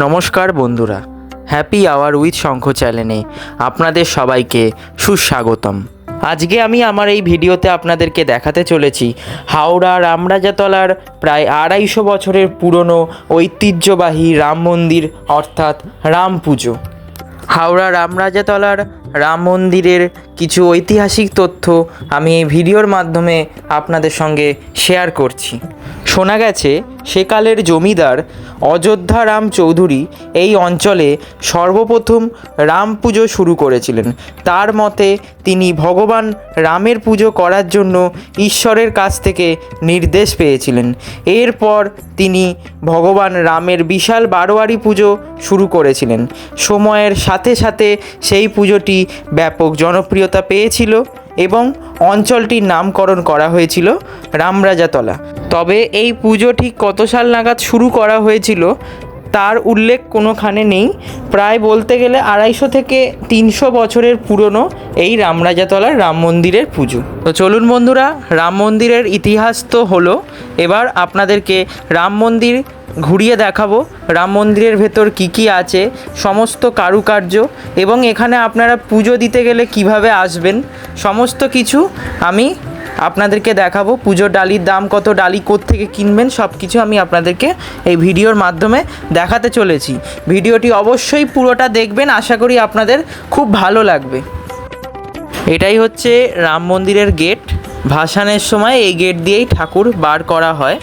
নমস্কার বন্ধুরা happy hour with শঙ্খ চ্যানেলে আপনাদের সবাইকে সুস্বাগতম। আজকে আমি আমার এই ভিডিওতে আপনাদেরকে দেখাতে চলেছি হাওড়া রামরাজাতলার প্রায় আড়াইশো বছরের পুরনো ঐতিহ্যবাহী রাম মন্দির, অর্থাৎ রাম পুজো। হাওড়া রামরাজাতলার রাম মন্দিরের কিছু ঐতিহাসিক তথ্য আমি এই ভিডিওর মাধ্যমে আপনাদের সঙ্গে শেয়ার করছি। শোনা গেছে, সেকালের জমিদার অযোধ্যা রাম চৌধুরী এই অঞ্চলে সর্বপ্রথম রাম পুজো শুরু করেছিলেন। তার মতে, তিনি ভগবান রামের পুজো করার জন্য ঈশ্বরের কাছ থেকে নির্দেশ পেয়েছিলেন। এরপর তিনি ভগবান রামের বিশাল বারোয়ারি পুজো শুরু করেছিলেন। সময়ের সাথে সাথে সেই পুজোটি ব্যাপক জনপ্রিয়তা পেয়েছিল এবং অঞ্চলটির নামকরণ করা হয়েছিল রামরাজাতলা। তবে এই পুজো ঠিক কত সাল নাগাদ শুরু করা হয়েছিল তার উল্লেখ কোনোখানে নেই। প্রায় বলতে গেলে আড়াইশো থেকে তিনশো বছরের পুরনো এই রামরাজাতলার রাম মন্দিরের পুজো। তো চলুন বন্ধুরা, রাম মন্দিরের ইতিহাস তো হলো। এবার আপনাদেরকে রাম মন্দির ঘুরিয়ে দেখাবো। রাম মন্দিরের ভেতর কি কি আছে, সমস্ত কারুকার্য এবং এখানে আপনারা পুজো দিতে গেলে কীভাবে আসবেন, সমস্ত কিছু আমি আপনাদেরকে দেখাবো পুজোর ডালির দাম কত, ডালি থেকে কিনবেন সব কিছু আমি আপনাদেরকে এই ভিডিওর মাধ্যমে দেখাতে চলেছি। ভিডিওটি অবশ্যই পুরোটা দেখবেন, আশা করি আপনাদের খুব ভালো লাগবে। এটাই হচ্ছে রাম মন্দিরের গেট। ভাসানের সময় এই গেট দিয়েই ঠাকুর বার করা হয়।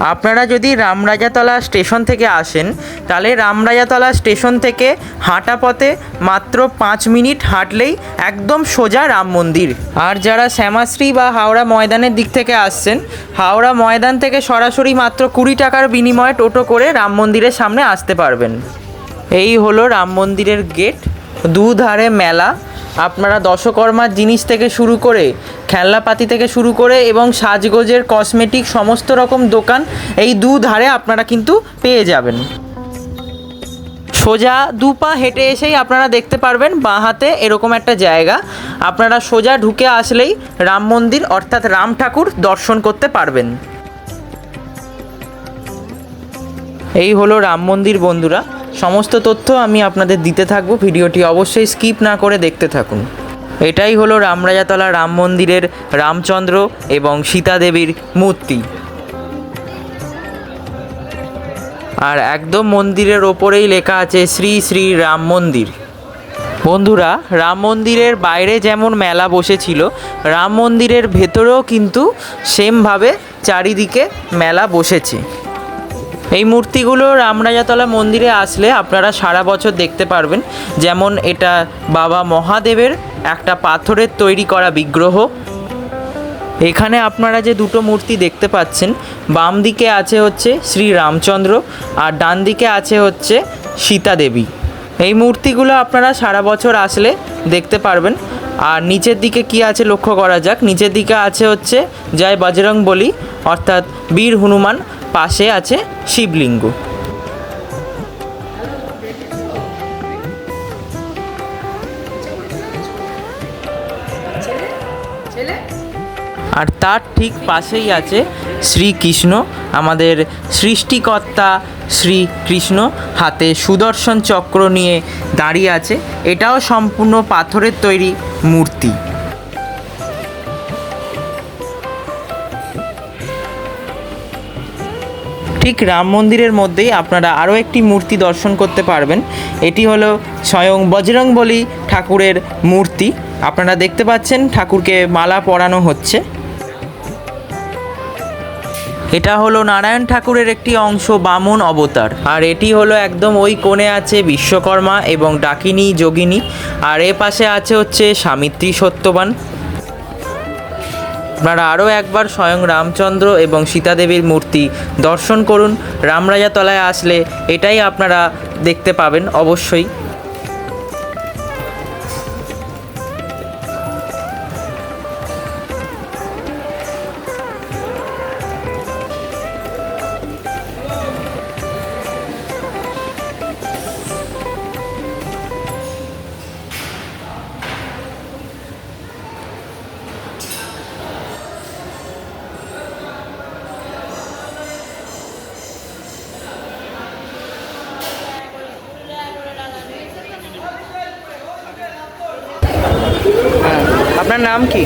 আপনারা যদি রামরাজাতলা স্টেশন থেকে আসেন, তাহলে রামরাজাতলা স্টেশন থেকে হাঁটা পথে মাত্র পাঁচ মিনিট হাঁটলেই একদম সোজা রাম মন্দির। আর যারা শ্যামাশ্রী বা হাওড়া ময়দানের দিক থেকে আসছেন, হাওড়া ময়দান থেকে সরাসরি মাত্র কুড়ি টাকার বিনিময়ে টোটো করে রাম মন্দিরের সামনে আসতে পারবেন। এই হলো রাম মন্দিরের গেট, দুধারে মেলা। আপনারা দশকর্মার জিনিস থেকে শুরু করে, খেলনাপাতি থেকে শুরু করে এবং সাজগোজের কসমেটিক সমস্ত রকম দোকান এই দু ধারে আপনারা কিন্তু পেয়ে যাবেন। সোজা দু পা হেঁটে এসেই আপনারা দেখতে পারবেন বাঁ হাতে এরকম একটা জায়গা। আপনারা সোজা ঢুকে আসলেই রাম মন্দির অর্থাৎ রাম ঠাকুর দর্শন করতে পারবেন। এই হলো রাম মন্দির বন্ধুরা। সমস্ত তথ্য আমি আপনাদের দিতে থাকব। ভিডিওটি অবশ্যই স্কিপ না করে দেখতে থাকুন। এটাই হলো রামরাজাতলা রাম মন্দিরের রামচন্দ্র এবং সীতা দেবীর মূর্তি। আর একদম মন্দিরের ওপরেই লেখা আছে শ্রী শ্রী রাম মন্দির। বন্ধুরা, রাম মন্দিরের বাইরে যেমন মেলা বসেছিল, রাম মন্দিরের ভেতরেও কিন্তু সেমভাবে চারিদিকে মেলা বসেছে। এই মূর্তিগুলো রামরাজাতলা মন্দিরে আসলে আপনারা সারা বছর দেখতে পারবেন। যেমন এটা বাবা মহাদেবের একটা পাথরের তৈরি করা বিগ্রহ। এখানে আপনারা যে দুটো মূর্তি দেখতে পাচ্ছেন, বাম দিকে আছে হচ্ছে শ্রী রামচন্দ্র আর ডান দিকে আছে হচ্ছে সীতা দেবী। এই মূর্তিগুলো আপনারা সারা বছর আসলে দেখতে পারবেন। আর নিচের দিকে কি আছে লক্ষ্য করা যাক? নিচের দিকে আছে হচ্ছে জয় বজরং বলি অর্থাৎ বীর হনুমান পাশে আছে শিবলিঙ্গ। আর তার ঠিক পাশেই আছে শ্রীকৃষ্ণ, আমাদের সৃষ্টিকর্তা শ্রীকৃষ্ণ, হাতে সুদর্শন চক্র নিয়ে দাঁড়িয়ে আছে। এটাও সম্পূর্ণ পাথরের তৈরি মূর্তি। ঠিক রাম মন্দিরের মধ্যেই আপনারা আরও একটি মূর্তি দর্শন করতে পারবেন। এটি হলো স্বয়ং বজরংবলী ঠাকুরের মূর্তি। আপনারা দেখতে পাচ্ছেন ঠাকুরকে মালা পরানো হচ্ছে। এটা হলো নারায়ণ ঠাকুরের একটি অংশ বামন অবতার। আর এটি হলো একদম ওই কোণে আছে বিশ্বকর্মা এবং ডাকিনী যোগিনী। আর এ পাশে আছে হচ্ছে স্বামিত্রী সত্যবান আপনারা আরও একবার স্বয়ং রামচন্দ্র এবং সীতাদেবীর মূর্তি দর্শন করুন। রামরাজাতলায় আসলে এটাই আপনারা দেখতে পাবেন অবশ্যই। আপনার নাম কি?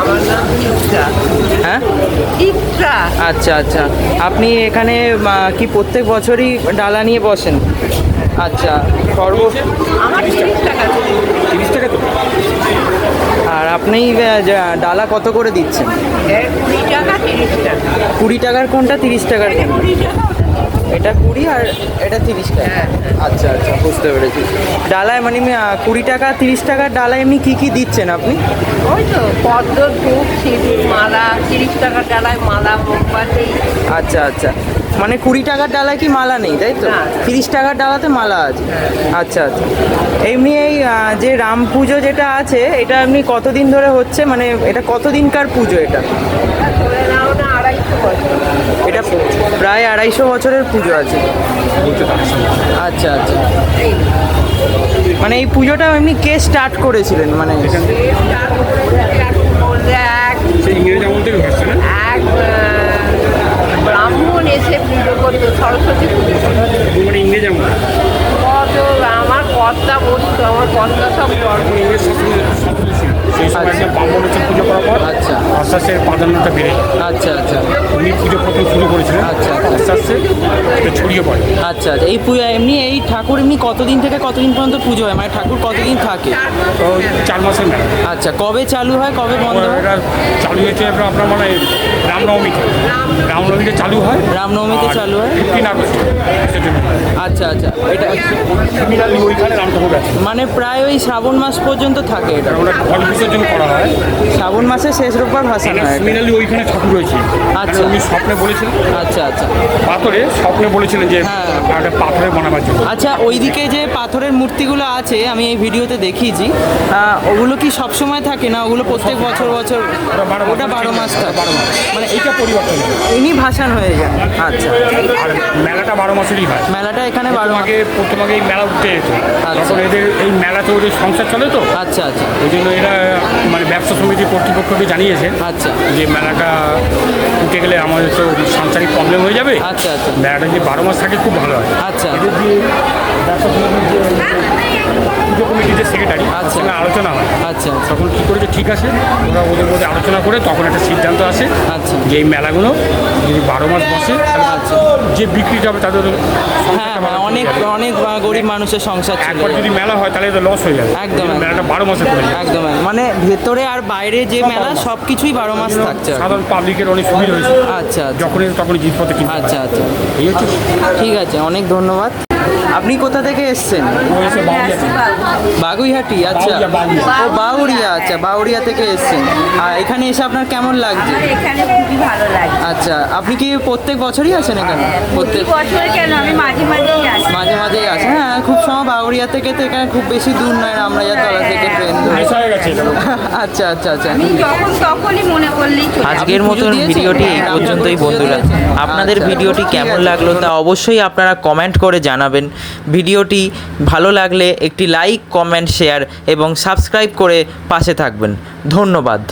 আমার নাম চিত্রা হ্যাঁ? চিত্রা আচ্ছা আচ্ছা। আপনি এখানে কি প্রত্যেক বছরই ডালা নিয়ে বসেন? আচ্ছা সর্ব আমার টাকা। তিরিশ টাকা তো। আর আপনি ডালা কত করে দিচ্ছেন? কুড়ি টাকা তিরিশ টাকা। কুড়ি টাকার কোনটা? তিরিশ টাকার কোনটা? এটা কুড়ি আর এটা তিরিশ টাকা। হ্যাঁ, আচ্ছা আচ্ছা বুঝতে পেরেছি। ডালায় মানে কুড়ি টাকা তিরিশ টাকার ডালায় এমনি কী কী দিচ্ছেন আপনি? ওই তো পদ্ম ধূপ সিঁদুর মালা তিরিশ টাকার ডালায় মালা মোমবাতি। আচ্ছা আচ্ছা। মানে কুড়ি টাকার ডালায় কি মালা নেই তাই তো? তিরিশ টাকার ডালাতে মালা আছে। আচ্ছা আচ্ছা। এমনি এই যে রাম পুজো যেটা আছে এটা এমনি কতদিন ধরে হচ্ছে? মানে এটা কতদিনকার পুজো এটা ধরে নাও না আড়াইশো বছর। এটা প্রায় আড়াইশো বছরের পুজো আছে। আচ্ছা আচ্ছা। মানে এই পুজোটা এমনি কে স্টার্ট করেছিলেন? মানে ব্রাহ্মণ এসে পুজো করতো, সরস্বতী পুজো আমার কর্তা বলতো আমার কর্তা সব সেই সময় আচ্ছা। একটা ব্রাহ্মণ হচ্ছে পুজো করার পর আচ্ছা। আস্তে আস্তে প্রাধান্যটা বেড়ে আচ্ছা আচ্ছা। উনি পুজো প্রথম শুরু করেছিলেন আচ্ছা। আস্তে আস্তে এটা ছড়িয়ে পড়ে। আচ্ছা আচ্ছা। এই পুজো এমনি এই ঠাকুর এমনি কতদিন থেকে কতদিন পর্যন্ত পুজো হয়? মানে ঠাকুর কতদিন থাকে? তো চার মাসের মেলা। আচ্ছা কবে চালু হয় কবে বন্ধ হয়? চালু হয়েছে আপনার মানে রামনবমীতে রামনবমীতে চালু হয় রামনবমীতে চালু হয়? Fifteen August. আচ্ছা আচ্ছা। এটা মানে প্রায় ওই শ্রাবণ মাস পর্যন্ত থাকে এটা। বিসর্জন করা হয়? শ্রাবণ মাসে শেষ রোববার ভাসানো হয়। এটা। সিমিলারলি ওইখানে ঠাকুর রয়েছে। আচ্ছা। উনি স্বপ্নে বলেছিলেন আচ্ছা আচ্ছা। পাথরে স্বপ্নে বলেছিলেন যে হ্যাঁ। একটা পাথরে বানাবার জন্য। আচ্ছা ওইদিকে যে পাথরের মূর্তিগুলো আছে আমি এই ভিডিওতে দেখিয়েছি। ওগুলো কি সব সময় থাকে না? ওগুলো প্রত্যেক বছর বছর? ওটা বারো মাস থাকে বারো মাস। মানে এইটা পরিবর্তন। এমনি ভাসান হয়ে যায়। আচ্ছা। আর মেলাটা বারো মাসেরই হয়। মেলাটা এখানে বারো মাস আগে প্রথম আগে এই মেলা উঠতে যেত আচ্ছা। এদের এই মেলাতে ওদের সংসার চলে তো? আচ্ছা আচ্ছা। ওই জন্য এরা মানে ব্যবসা সমিতি কর্তৃপক্ষকে জানিয়েছে আচ্ছা। যে মেলাটা উঠে গেলে আমাদের তো সাংসারিক প্রবলেম হয়ে যাবে। আচ্ছা আচ্ছা। মেলাটা যে বারো মাস থাকে খুব ভালো হয়। আচ্ছা। এদের যে ব্যবসা পুজো কমিটির যে সেক্রেটারি আচ্ছা। আলোচনা হয়। আচ্ছা আচ্ছা। তখন কী করেছে? ঠিক আছে ওরা ওদের মধ্যে আলোচনা করে তখন একটা সিদ্ধান্ত আসে আচ্ছা। যে এই মেলাগুলো যদি বারো মাস বসে তাহলে আচ্ছা। যে বিক্রিটা হবে তাদের হ্যাঁ হ্যাঁ অনেক অনেক গরিব মানুষের সংসার একবার যদি মেলা হয় তাহলে তো লস হয়ে যাবে। একদম, মেলাটা বারো মাসে একদম। মানে ভেতরে আর বাইরে যে মেলা সব কিছুই বারো মাস থাকছে সাধারণ পাবলিকের অনেক সুবিধা আচ্ছা আচ্ছা। যখনই তখন জিনিসপত্র কিনতে আচ্ছা আচ্ছা। এই হচ্ছে ঠিক আছে অনেক ধন্যবাদ। আপনি কোথা থেকে এসছেন। বাগুইহাটি। আচ্ছা। ও বাউরিয়া আচ্ছা বাউরিয়া থেকে এসছেন। আর এখানে এসে আপনার কেমন লাগছে? আচ্ছা আপনি কি প্রত্যেক বছরই আছেন এখানে? প্রত্যেক বছর কেন? আমি মাঝে মাঝে হ্যাঁ খুব সময় বাউরিয়া থেকে তো এখানে খুব বেশি দূর নয় রামরাজা তলা থেকে ট্রেন হয়ে। আচ্ছা আচ্ছা আচ্ছা। মনে আজকের মতন ভিডিওটি এই হ্যাঁ, পর্যন্তই বন্ধুরা। আপনাদের আচ্ছা, ভিডিওটি কেমন লাগল তা অবশ্যই আপনারা কমেন্ট করে জানাবেন। ভিডিওটি ভালো লাগলে একটি লাইক কমেন্ট শেয়ার এবং সাবস্ক্রাইব করে পাশে থাকবেন। ধন্যবাদ।